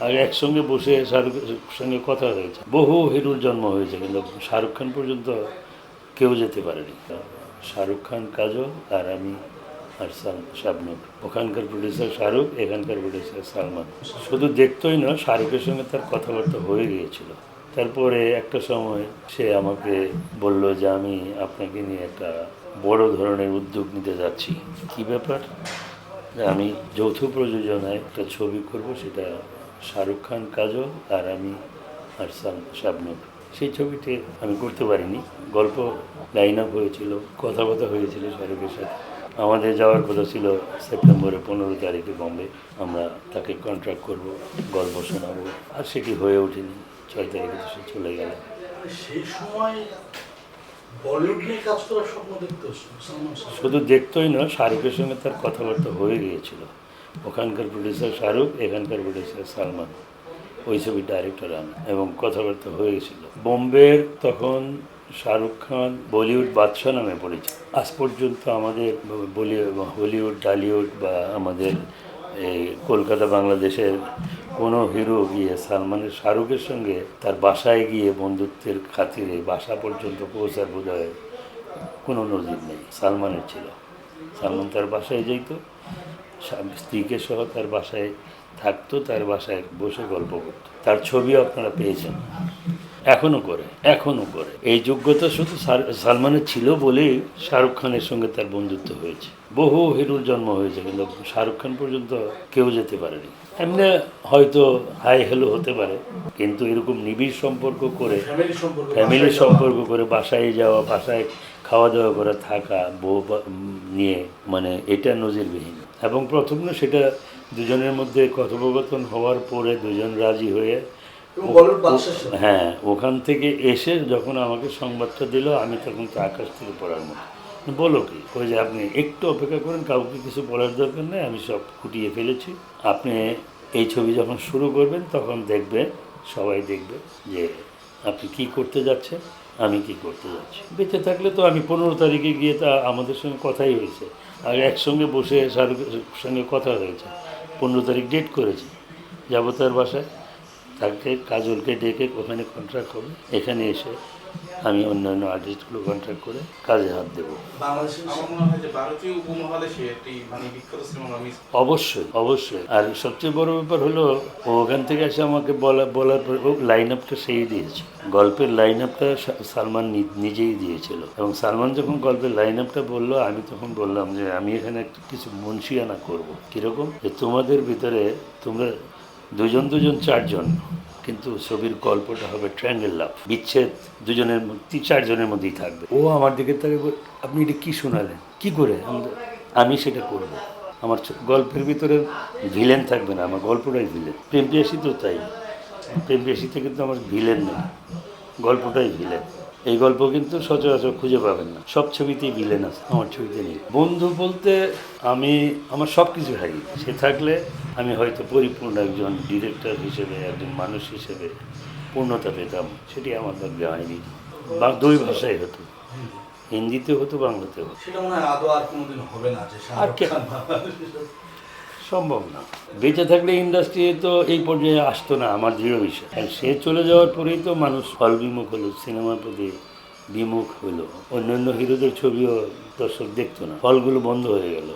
আর একসঙ্গে বসে শাহরুখের সঙ্গে কথা হয়েছে। বহু হিরোর জন্ম হয়েছে, কিন্তু শাহরুখ খান পর্যন্ত কেউ যেতে পারেনি। শাহরুখ খান, কাজল আর আমি, আর সাল- ওখানকার প্রডিউসার শাহরুখ, এখানকার প্রডিউসার সালমান। শুধু দেখতোই না, শাহরুখের সঙ্গে তার কথাবার্তা হয়ে গিয়েছিল। তারপরে একটা সময় সে আমাকে বলল যে, আমি আপনাকে নিয়ে একটা বড় ধরনের উদ্যোগ নিতে যাচ্ছি। কি ব্যাপার? আমি যৌথ প্রযোজনায় একটা ছবি করব, সেটা শাহরুখ খান কাজল আর আমি আর শাবনূর। সেই ছবিটি আমি করতে পারিনি। গল্প লাইন আপ হয়েছিল কথাবার্তা হয়েছিল শাহরুখের সাথে। আমাদের যাওয়ার কথা ছিল সেপ্টেম্বরে পনেরো তারিখে বম্বে। আমরা তাকে কন্ট্রাক্ট করব গল্প শোনাবো। আর সেটি হয়ে ওঠেনি ছয় তারিখে তো সে চলে গেল। সেই সময় বলিউড কাজ করার স্বপ্ন দেখতো শুধু দেখতোই না শাহরুখের সঙ্গে তার কথাবার্তা হয়ে গিয়েছিল। ওখানকার প্রডিউসার শাহরুখ, এখানকার প্রডিউসার সালমান। ওই ছবির ডাইরেক্টর আমি। এবং কথাবার্তা হয়ে গেছিল। বোম্বের তখন শাহরুখ খান বলিউড বাদশাহ নামে পরিচিত। আজ পর্যন্ত আমাদের বলিউড হলিউড, টালিউড বা আমাদের এই কলকাতা, বাংলাদেশের কোনো হিরো গিয়ে সালমানের, শাহরুখের সঙ্গে তার বাসায় গিয়ে বন্ধুত্বের খাতিরে বাসা পর্যন্ত পৌঁছার বোধ কোনো নজির নেই। সালমানের ছিল। সালমান তার বাসায় যেত। স্ত্রীকে সহ তার বাসায় থাকতো তার বাসায় বসে গল্প করতো। তার ছবি আপনারা পেয়েছেন। এখনও করে এখনও করে। এই যোগ্যতা শুধু সালমানের ছিল বলেই শাহরুখ খানের সঙ্গে তার বন্ধুত্ব হয়েছে। বহু হিরোর জন্ম হয়েছে কিন্তু শাহরুখ খান পর্যন্ত কেউ যেতে পারেনি। এমনি হয়তো হাই হ্যালো হতে পারে কিন্তু এরকম নিবিড় সম্পর্ক করে ফ্যামিলি সম্পর্ক। ফ্যামিলির সম্পর্ক করে বাসায় যাওয়া বাসায় খাওয়া দাওয়া করে থাকা বউ নিয়ে মানে এটা নজিরবিহীন। এবং প্রথম না সেটা দুজনের মধ্যে কথোপকথন হওয়ার পরে দুজন রাজি হয়ে। হ্যাঁ ওখান থেকে এসে যখন আমাকে সংবাদটা দিল আমি তখন তো আকাশ থেকে পড়ার মতো। বলো কি ওই যে আপনি একটু অপেক্ষা করেন কাউকে কিছু বলার দরকার নেই আমি সব কুটিয়ে ফেলেছি। আপনি এই ছবি যখন শুরু করবেন তখন দেখবে সবাই দেখবে যে আপনি কি করতে যাচ্ছেন। আমি কি করতে যাচ্ছি? বেঁচে থাকলে তো আমি পনেরো তারিখে গিয়ে তা আমাদের সঙ্গে কথাই হয়েছে। আর একসঙ্গে বসে শাহরুখের সঙ্গে কথা হয়েছে। পনেরো তারিখ ডেট করেছে। যাব তার বাসায়। তাকে কাজলকে ডেকে ওখানে কন্ট্রাক্ট হবে। এখানে এসে আমি অন্যান্য আর্টিস্টগুলো কন্ট্রাক্ট করে কাজে হাত দেবো। মনে হয় মানে অবশ্যই অবশ্যই। আর সবচেয়ে বড় ব্যাপার হলো ও ওখান থেকে এসে আমাকে বলা বলার পর ও লাইন আপটা সেই দিয়েছে। গল্পের লাইন আপটা সালমান নি- নিজেই দিয়েছিল। এবং সালমান যখন গল্পের লাইন আপটা বলল আমি তখন বললাম যে আমি এখানে একটা কিছু মুন্সিয়ানা করব। কীরকম? যে তোমাদের ভিতরে তোমরা দুজন দুজন, চারজন। কিন্তু ছবির গল্পটা হবে ট্রায়াঙ্গেল লাভ। বিচ্ছেদ দুজনের চারজনের মধ্যেই থাকবে। ও আমার দিকে তাকে আপনি এটা কী শোনালেন? কি করে? আমি- সেটা করব। আমার গল্পের ভিতরে ভিলেন থাকবে না, আমার গল্পটাই ভিলেন। প্রেম পিয়াসি তো তাই। প্রেম পিয়াসিতে কিন্তু আমার ভিলেন নেই গল্পটাই ভিলেন। এই গল্প কিন্তু সচরাচর খুঁজে পাবেন না। সব ছবিতেই ভিলেন আছে, আমার ছবিতে নেই। বন্ধু বলতে আমি, আমার সব কিছু হারিয়ে সে থাকলে আমি হয়তো পরিপূর্ণ একজন ডিরেক্টর হিসেবে একজন মানুষ হিসেবে পূর্ণতা পেতাম সেটি আমার ভাগ্যে হয়নি। বা দুই ভাষায় হতো। হিন্দিতে হতো বাংলাতে হতো। আর সম্ভব না। বেঁচে থাকলে ইন্ডাস্ট্রি তো এই পর্যায়ে আসতো না আমার দৃঢ় বিষয় আর সে চলে যাওয়ার পরেই তো মানুষ ফল বিমুখ হলো সিনেমার প্রতি বিমুখ হলো। অন্যান্য হিরোদের ছবিও দর্শক দেখতো না। ফলগুলো বন্ধ হয়ে গেল।